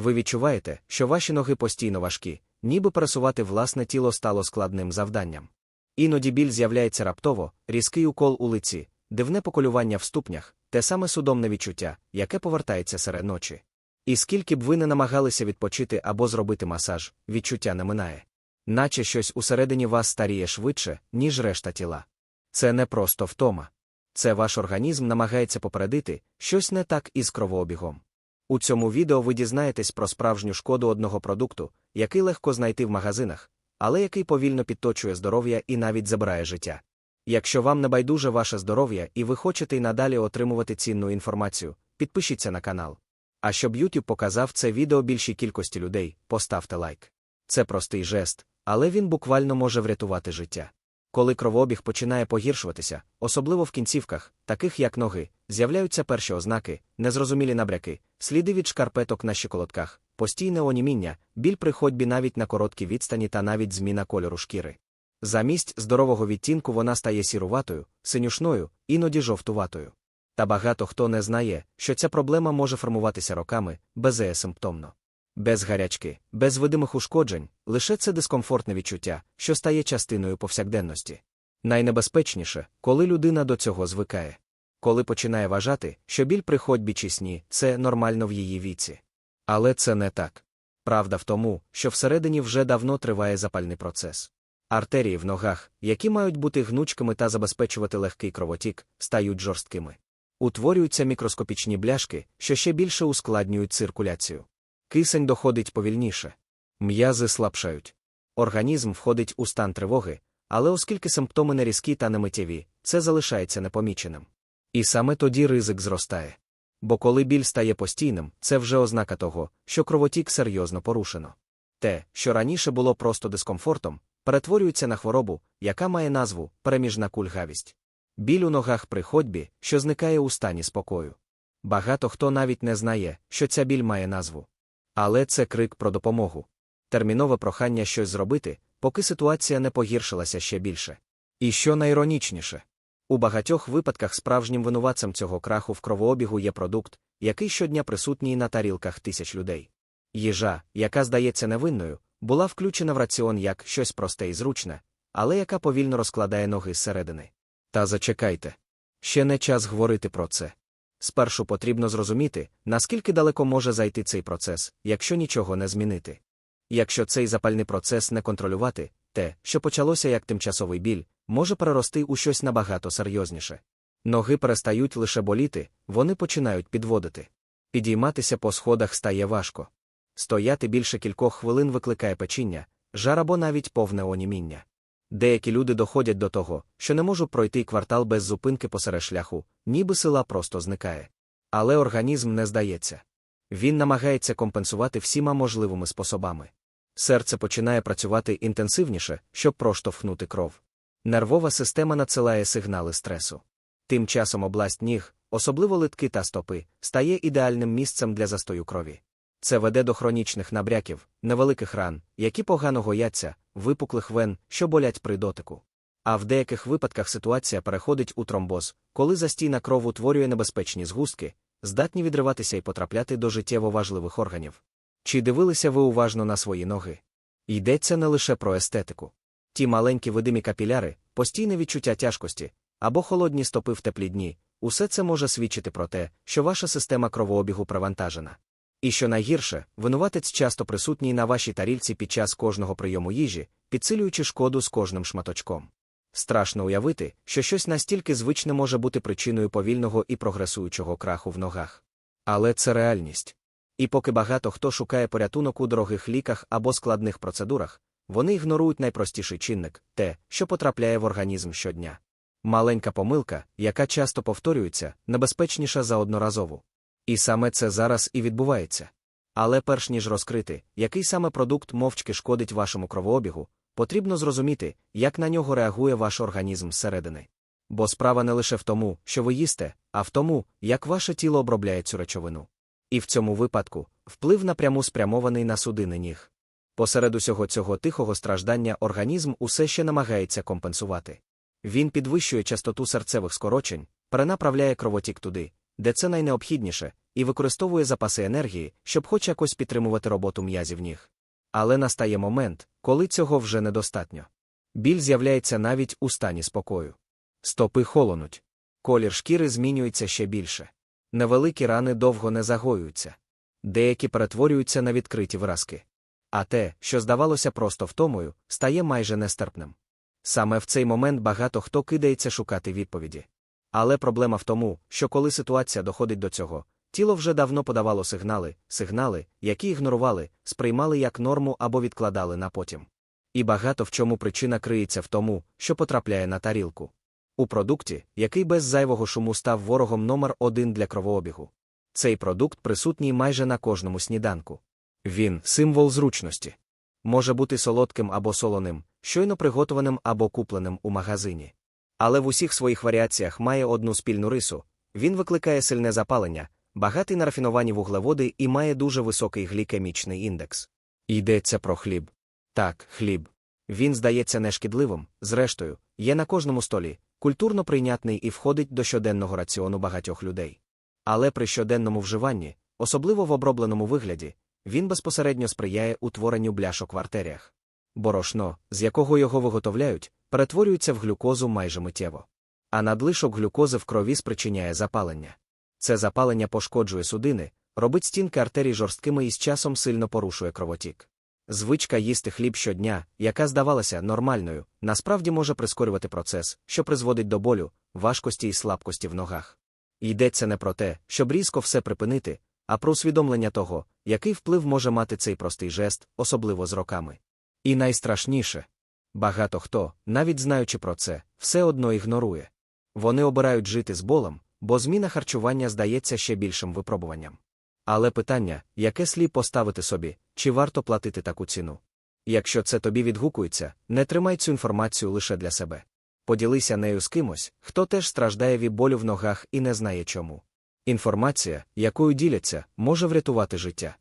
Ви відчуваєте, що ваші ноги постійно важкі, ніби пересувати власне тіло стало складним завданням. Іноді біль з'являється раптово, різкий укол у лиці, дивне поколювання в ступнях, те саме судомне відчуття, яке повертається серед ночі. І скільки б ви не намагалися відпочити або зробити масаж, відчуття не минає. Наче щось усередині вас старіє швидше, ніж решта тіла. Це не просто втома. Це ваш організм намагається попередити щось не так із кровообігом. У цьому відео ви дізнаєтесь про справжню шкоду одного продукту, який легко знайти в магазинах, але який повільно підточує здоров'я і навіть забирає життя. Якщо вам не байдуже ваше здоров'я і ви хочете й надалі отримувати цінну інформацію, підпишіться на канал. А щоб YouTube показав це відео більшій кількості людей, поставте лайк. Це простий жест, але він буквально може врятувати життя. Коли кровообіг починає погіршуватися, особливо в кінцівках, таких як ноги, з'являються перші ознаки, незрозумілі набряки, сліди від шкарпеток на щиколотках, постійне оніміння, біль при ходьбі навіть на короткій відстані та навіть зміна кольору шкіри. Замість здорового відтінку вона стає сіруватою, синюшною, іноді жовтуватою. Та багато хто не знає, що ця проблема може формуватися роками, безсимптомно. Без гарячки, без видимих ушкоджень, лише це дискомфортне відчуття, що стає частиною повсякденності. Найнебезпечніше, коли людина до цього звикає. Коли починає вважати, що біль при ходьбі чи сні це нормально в її віці. Але це не так. Правда в тому, що всередині вже давно триває запальний процес. Артерії в ногах, які мають бути гнучкими та забезпечувати легкий кровотік, стають жорсткими. Утворюються мікроскопічні бляшки, що ще більше ускладнюють циркуляцію. Кисень доходить повільніше. М'язи слабшають. Організм входить у стан тривоги, але оскільки симптоми не різкі та немиттєві, це залишається непоміченим. І саме тоді ризик зростає. Бо коли біль стає постійним, це вже ознака того, що кровотік серйозно порушено. Те, що раніше було просто дискомфортом, перетворюється на хворобу, яка має назву переміжна кульгавість. Біль у ногах при ходьбі, що зникає у стані спокою. Багато хто навіть не знає, що ця біль має назву. Але це крик про допомогу. Термінове прохання щось зробити, поки ситуація не погіршилася ще більше. І що найіронічніше, у багатьох випадках справжнім винуватцем цього краху в кровообігу є продукт, який щодня присутній на тарілках тисяч людей. Їжа, яка здається невинною, була включена в раціон як щось просте і зручне, але яка повільно розкладає ноги зсередини. Та зачекайте. Ще не час говорити про це. Спершу потрібно зрозуміти, наскільки далеко може зайти цей процес, якщо нічого не змінити. Якщо цей запальний процес не контролювати, те, що почалося як тимчасовий біль, може перерости у щось набагато серйозніше. Ноги перестають лише боліти, вони починають підводити. Підійматися по сходах стає важко. Стояти більше кількох хвилин викликає печіння, жар або навіть повне оніміння. Деякі люди доходять до того, що не можуть пройти квартал без зупинки посеред шляху, ніби сила просто зникає. Але організм не здається. Він намагається компенсувати всіма можливими способами. Серце починає працювати інтенсивніше, щоб проштовхнути кров. Нервова система надсилає сигнали стресу. Тим часом область ніг, особливо литки та стопи, стає ідеальним місцем для застою крові. Це веде до хронічних набряків, невеликих ран, які погано гояться, випуклих вен, що болять при дотику. А в деяких випадках ситуація переходить у тромбоз, коли застійна кров утворює небезпечні згустки, здатні відриватися і потрапляти до життєво важливих органів. Чи дивилися ви уважно на свої ноги? Йдеться не лише про естетику. Ті маленькі видимі капіляри, постійне відчуття тяжкості або холодні стопи в теплі дні, усе це може свідчити про те, що ваша система кровообігу привантажена. І що найгірше, винуватець часто присутній на вашій тарільці під час кожного прийому їжі, підсилюючи шкоду з кожним шматочком. Страшно уявити, що щось настільки звичне може бути причиною повільного і прогресуючого краху в ногах. Але це реальність. І поки багато хто шукає порятунок у дорогих ліках або складних процедурах, вони ігнорують найпростіший чинник те, що потрапляє в організм щодня. Маленька помилка, яка часто повторюється, небезпечніша за одноразову. І саме це зараз і відбувається. Але перш ніж розкрити, який саме продукт мовчки шкодить вашому кровообігу, потрібно зрозуміти, як на нього реагує ваш організм зсередини. Бо справа не лише в тому, що ви їсте, а в тому, як ваше тіло обробляє цю речовину. І в цьому випадку вплив напряму спрямований на судини ніг. Посеред усього цього тихого страждання організм усе ще намагається компенсувати. Він підвищує частоту серцевих скорочень, перенаправляє кровотік туди, де це найнеобхідніше, і використовує запаси енергії, щоб хоч якось підтримувати роботу м'язів ніг. Але настає момент, коли цього вже недостатньо. Біль з'являється навіть у стані спокою. Стопи холонуть. Колір шкіри змінюється ще більше. Невеликі рани довго не загоюються. Деякі перетворюються на відкриті виразки. А те, що здавалося просто втомою, стає майже нестерпним. Саме в цей момент багато хто кидається шукати відповіді. Але проблема в тому, що коли ситуація доходить до цього, тіло вже давно подавало сигнали, сигнали, які ігнорували, сприймали як норму або відкладали на потім. І багато в чому причина криється в тому, що потрапляє на тарілку. У продукті, який без зайвого шуму став ворогом номер один для кровообігу. Цей продукт присутній майже на кожному сніданку. Він символ зручності. Може бути солодким або солоним, щойно приготованим або купленим у магазині. Але в усіх своїх варіаціях має одну спільну рису він викликає сильне запалення, багатий на рафіновані вуглеводи і має дуже високий глікемічний індекс. Йдеться про хліб. Так, хліб. Він здається нешкідливим, зрештою, є на кожному столі, культурно прийнятний і входить до щоденного раціону багатьох людей. Але при щоденному вживанні, особливо в обробленому вигляді, він безпосередньо сприяє утворенню бляшок в артеріях. Борошно, з якого його виготовляють, перетворюється в глюкозу майже миттєво. А надлишок глюкози в крові спричиняє запалення. Це запалення пошкоджує судини, робить стінки артерій жорсткими і з часом сильно порушує кровотік. Звичка їсти хліб щодня, яка здавалася нормальною, насправді може прискорювати процес, що призводить до болю, важкості і слабкості в ногах. Йдеться не про те, щоб різко все припинити, а про усвідомлення того, який вплив може мати цей простий жест, особливо з роками. І найстрашніше багато хто, навіть знаючи про це, все одно ігнорує. Вони обирають жити з болем, бо зміна харчування здається ще більшим випробуванням. Але питання, яке слід поставити собі, чи варто платити таку ціну? Якщо це тобі відгукується, не тримай цю інформацію лише для себе. Поділися нею з кимось, хто теж страждає від болю в ногах і не знає чому. Інформація, якою діляться, може врятувати життя.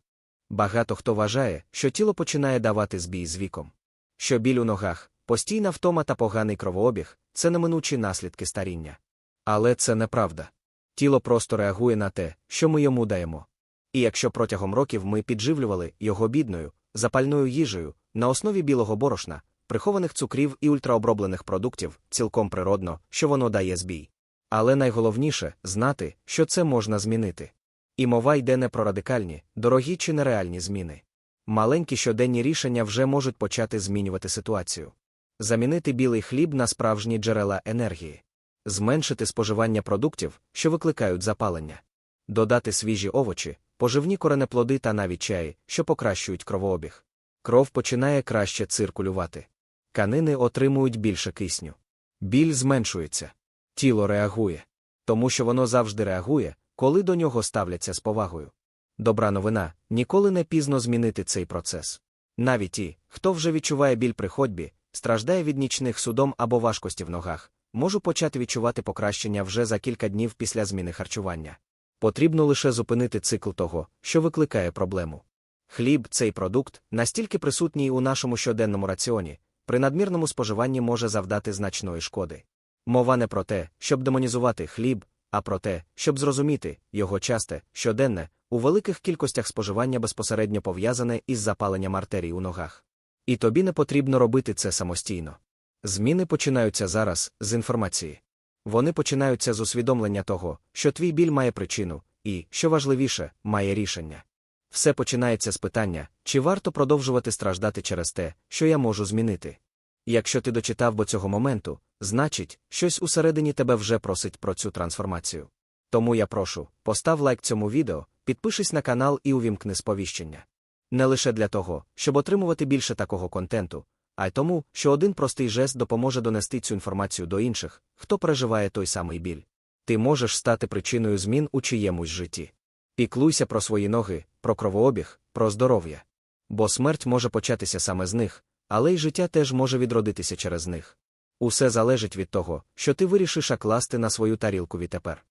Багато хто вважає, що тіло починає давати збій з віком. Що біль у ногах, постійна втома та поганий кровообіг це неминучі наслідки старіння. Але це неправда. Тіло просто реагує на те, що ми йому даємо. І якщо протягом років ми підживлювали його бідною, запальною їжею, на основі білого борошна, прихованих цукрів і ультраоброблених продуктів, цілком природно, що воно дає збій. Але найголовніше знати, що це можна змінити. І мова йде не про радикальні, дорогі чи нереальні зміни. Маленькі щоденні рішення вже можуть почати змінювати ситуацію. Замінити білий хліб на справжні джерела енергії, зменшити споживання продуктів, що викликають запалення, додати свіжі овочі, поживні коренеплоди та навіть чаї, що покращують кровообіг. Кров починає краще циркулювати. Канини отримують більше кисню. Біль зменшується. Тіло реагує. Тому що воно завжди реагує, коли до нього ставляться з повагою. Добра новина ніколи не пізно змінити цей процес. Навіть ті, хто вже відчуває біль при ходьбі, страждає від нічних судом або важкості в ногах, можу почати відчувати покращення вже за кілька днів після зміни харчування. Потрібно лише зупинити цикл того, що викликає проблему. Хліб, цей продукт, настільки присутній у нашому щоденному раціоні, при надмірному споживанні може завдати значної шкоди. Мова не про те, щоб демонізувати хліб, а про те, щоб зрозуміти його часте, щоденне, у великих кількостях споживання безпосередньо пов'язане із запаленням артерій у ногах. І тобі не потрібно робити це самостійно. Зміни починаються зараз з інформації. Вони починаються з усвідомлення того, що твій біль має причину, і, що важливіше, має рішення. Все починається з питання, чи варто продовжувати страждати через те, що я можу змінити. Якщо ти дочитав до цього моменту, значить, щось усередині тебе вже просить про цю трансформацію. Тому я прошу, постав лайк цьому відео, підпишись на канал і увімкни сповіщення. Не лише для того, щоб отримувати більше такого контенту, а й тому, що один простий жест допоможе донести цю інформацію до інших, хто переживає той самий біль. Ти можеш стати причиною змін у чиємусь житті. Піклуйся про свої ноги, про кровообіг, про здоров'я. Бо смерть може початися саме з них, але й життя теж може відродитися через них. Усе залежить від того, що ти вирішиш окласти на свою тарілку відтепер.